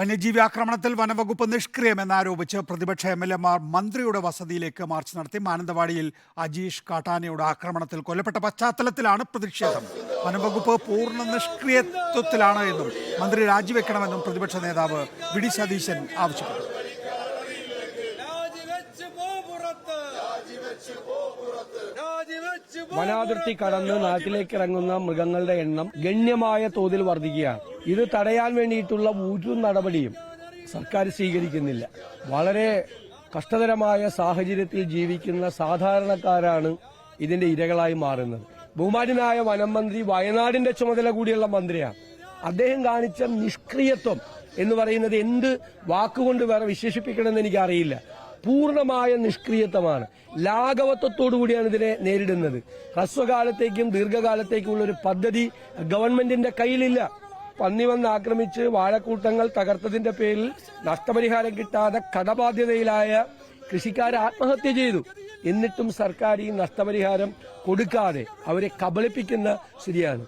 വന്യജീവി ആക്രമണത്തിൽ വനംവകുപ്പ് നിഷ്ക്രിയമെന്നാരോപിച്ച് പ്രതിപക്ഷ എം എൽ എമാർ മന്ത്രിയുടെ വസതിയിലേക്ക് മാർച്ച് നടത്തി മാനന്തവാടിയിൽ അജീഷ് കാട്ടാനയുടെ ആക്രമണത്തിൽ കൊല്ലപ്പെട്ട പശ്ചാത്തലത്തിലാണ് പ്രതിഷേധം. വനംവകുപ്പ് പൂർണ നിഷ്ക്രിയത്വത്തിലാണ് എന്നും മന്ത്രി രാജിവെക്കണമെന്നും പ്രതിപക്ഷ നേതാവ് വി ഡി സതീശൻ ആവശ്യപ്പെട്ടു. വനാതിർത്തി കടന്ന് നാട്ടിലേക്ക് ഇറങ്ങുന്ന മൃഗങ്ങളുടെ എണ്ണം ഗണ്യമായ തോതിൽ വർദ്ധിക്കുകയാണ് ഇത് തടയാൻ വേണ്ടിയിട്ടുള്ള ഒരു നടപടിയും സർക്കാർ സ്വീകരിക്കുന്നില്ല. വളരെ കഷ്ടതരമായ സാഹചര്യത്തിൽ ജീവിക്കുന്ന സാധാരണക്കാരാണ് ഇതിന്റെ ഇരകളായി മാറുന്നത്. ബഹുമാനായ വനം മന്ത്രി വയനാടിന്റെ ചുമതല കൂടിയുള്ള മന്ത്രിയാണ്. അദ്ദേഹം കാണിച്ച നിഷ്ക്രിയത്വം എന്ന് പറയുന്നത് എന്ത് വാക്കുകൊണ്ട് വേറെ വിശേഷിപ്പിക്കണമെന്ന് എനിക്കറിയില്ല. പൂർണമായ നിഷ്ക്രിയത്വമാണ്. ലാഘവത്വത്തോടു കൂടിയാണ് ഇതിനെ നേരിടുന്നത്. ഹ്രസ്വകാലത്തേക്കും ദീർഘകാലത്തേക്കുമുള്ള ഒരു പദ്ധതി ഗവൺമെന്റിന്റെ കയ്യിലില്ല. പന്നി വന്ന് ആക്രമിച്ച് വാഴക്കൂട്ടങ്ങൾ തകർത്തതിന്റെ പേരിൽ നഷ്ടപരിഹാരം കിട്ടാതെ കടബാധ്യതയിലായ കൃഷിക്കാർ ആത്മഹത്യ ചെയ്തു. എന്നിട്ടും സർക്കാർ ഈ നഷ്ടപരിഹാരം കൊടുക്കാതെ അവരെ കബളിപ്പിക്കുന്ന സ്ഥിതിയാണ്.